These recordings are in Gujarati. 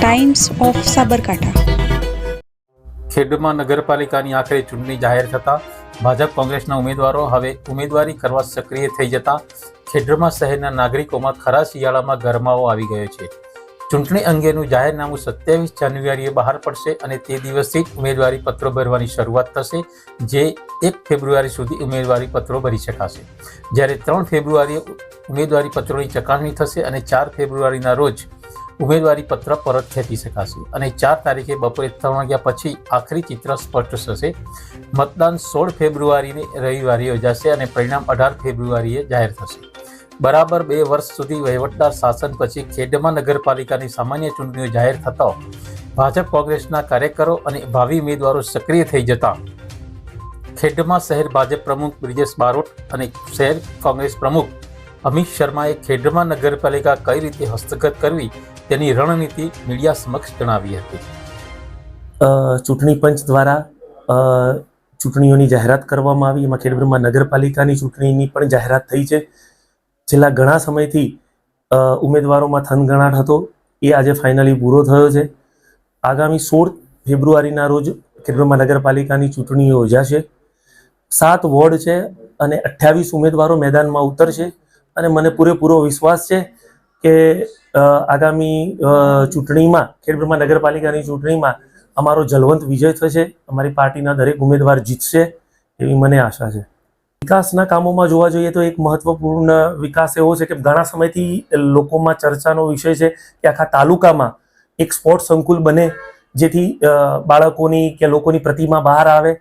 ટાઈમ્સ ઓફ સાબરકાંઠા ખેડમાં નગરપાલિકાની આખરે ચૂંટણી જાહેર થતાં ભાજપ કોંગ્રેસના ઉમેદવારો હવે ઉમેદવારી કરવા સક્રિય થઈ જતા ખેડમાં શહેરના નાગરિકોમાં ખરા શિયાળામાં ગરમાવો આવી ગયો છે. ચૂંટણી અંગેનું જાહેરનામું સત્યાવીસ જાન્યુઆરીએ બહાર પડશે અને તે દિવસથી જ ઉમેદવારી પત્રો ભરવાની શરૂઆત થશે, જે એક ફેબ્રુઆરી સુધી ઉમેદવારી પત્રો ભરી શકાશે. જ્યારે ત્રણ ફેબ્રુઆરીએ ઉમેદવારી પત્રોની ચકાસણી થશે અને ચાર ફેબ્રુઆરીના રોજ ઉમેદવારી પત્ર પરત ખેંચી શકાશે અને ચાર તારીખે બપોરે ત્રણ વાગ્યા પછી આખરી ચિત્ર સ્પષ્ટ થશે. મતદાન સોળ ફેબ્રુઆરીને રવિવારે યોજાશે અને પરિણામ અઢાર ફેબ્રુઆરીએ જાહેર થશે. બરાબર બે વર્ષ સુધી વહીવટદાર શાસન પછી ખેડમાં નગરપાલિકાની સામાન્ય ચૂંટણીઓ જાહેર થતા ભાજપ કોંગ્રેસના કાર્યકરો અને ભાવિ ઉમેદવારો સક્રિય થઈ જતા. ખેડમાં શહેર ભાજપ પ્રમુખ બ્રિજેશ બારોટ અને શહેર કોંગ્રેસ પ્રમુખ અમિત શર્માએ ખેડમાં નગરપાલિકા કઈ રીતે હસ્તગત કરવી તેની રણનીતિ મીડિયા સમક્ષ જણાવી હતી. ચૂંટણી પંચ દ્વારા ચૂંટણીઓની જાહેરાત કરવામાં આવી. એમાં ખેડબ્રહ્મા નગરપાલિકાની ચૂંટણીની પણ જાહેરાત થઈ છે. છેલ્લા ઘણા સમયથી ઉમેદવારોમાં થનગણાટ હતો. એ આજે ફાઇનલી પૂરો થયો છે. આગામી સોળ ફેબ્રુઆરીના રોજ ખેડબ્રહ્મા નગરપાલિકાની ચૂંટણી યોજાશે. સાત વોર્ડ છે અને અઠ્યાવીસ ઉમેદવારો મેદાનમાં ઉતરશે. અને મને પૂરેપૂરો વિશ્વાસ છે કે આગામી ચૂંટણીમાં, ખેડબ્રહ્મા નગરપાલિકાની ચૂંટણીમાં અમારો જલવંત વિજય થશે, અમારી પાર્ટીના દરેક ઉમેદવાર જીતશે એવી મને આશા છે. વિકાસના કામોમાં જોવા જઈએ તો એક મહત્વપૂર્ણ વિકાસ એવો છે કે ઘણા સમયથી લોકોમાં ચર્ચાનો વિષય છે કે આખા તાલુકામાં એક સ્પોર્ટ સંકુલ બને, જેથી બાળકોની કે લોકોની પ્રતિમા બહાર આવે.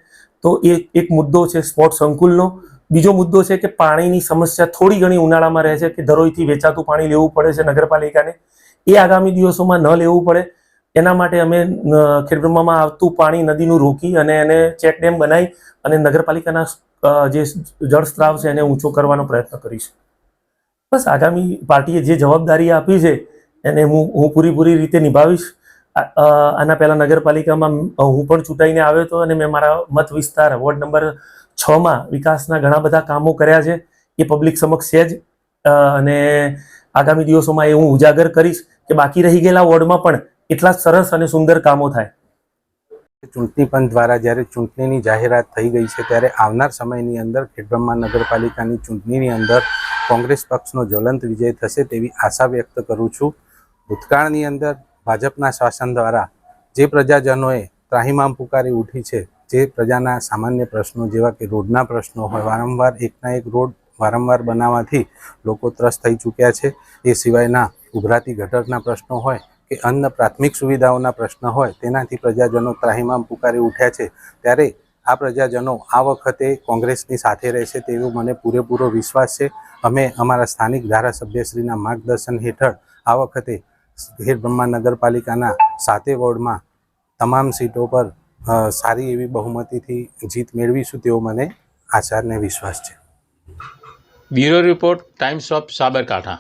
તો એ એક મુદ્દો છે સ્પોર્ટ સંકુલનો. બીજો મુદ્દો છે કે પાણીની સમસ્યા થોડી ઘણી ઉનાળામાં રહે છે કે ધરોઈથી વેચાતું પાણી લેવું પડે છે નગરપાલિકાને. એ આગામી દિવસોમાં ન લેવું પડે. એના માટે અમે ખેડબ્રહ્મામાં આવતું પાણી નદીનું રોકી અને એને ચેક ડેમ બનાવી અને નગરપાલિકાના જે જળ સ્ત્રાવ છે એને ઊંચો કરવાનો પ્રયત્ન કરીશું. બસ આગામી પાર્ટીએ જે જવાબદારી આપી છે એને હું હું પૂરીપૂરી રીતે નિભાવીશ. આના પહેલા નગરપાલિકામાં હું પણ ચૂંટાઈને આવ્યો હતો અને મેં મારા મત વિસ્તાર, વોર્ડ નંબર છમાં વિકાસના ઘણા બધા કામો કર્યા છે. એ પબ્લિક સમક્ષ છે જ. અને આગામી દિવસોમાં એ હું ઉજાગર કરીશ કે બાકી રહી ગયેલા વોર્ડમાં પણ એટલા સરસ અને સુંદર કામો થાય. ચૂંટણી પંચ દ્વારા જ્યારે ચૂંટણીની જાહેરાત થઈ ગઈ છે, ત્યારે આવનાર સમયની અંદર ખેડબ્રહ્મા નગરપાલિકાની ચૂંટણીની અંદર કોંગ્રેસ પક્ષનો જ્વલંત વિજય થશે તેવી આશા વ્યક્ત કરું છું. ભૂતકાળની અંદર ભાજપના શાસન દ્વારા જે પ્રજાજનોએ ત્રાહિમામ પુકારી ઉઠી છે જે પ્રજાના સામાન્ય પ્રશ્નો જેવા કે રોડના પ્રશ્નો હોય, વારંવાર એકના એક રોડ વારંવાર બનાવવાથી લોકો ત્રસ્ત થઈ ચૂક્યા છે. એ સિવાયના ઉભરાતી ગટરના પ્રશ્નો હોય કે અન્ય પ્રાથમિક સુવિધાઓના પ્રશ્ન હોય, તેનાથી પ્રજાજનો ત્રાહિમામ પુકારી ઉઠ્યા છે. ત્યારે આ પ્રજાજનો આ વખતે કોંગ્રેસની સાથે રહેશે તેવો મને પૂરેપૂરો વિશ્વાસ છે. અમે અમારા સ્થાનિક ધારાસભ્યશ્રીના માર્ગદર્શન હેઠળ આ વખતે ગીર બ્રહ્મા નગરપાલિકાના સાતે વોર્ડમાં તમામ સીટો પર સારી એવી બહુમતીથી જીત મેળવીશું તેવો મને આશા અને વિશ્વાસ છે. Bureau report, Times of Sabarkantha.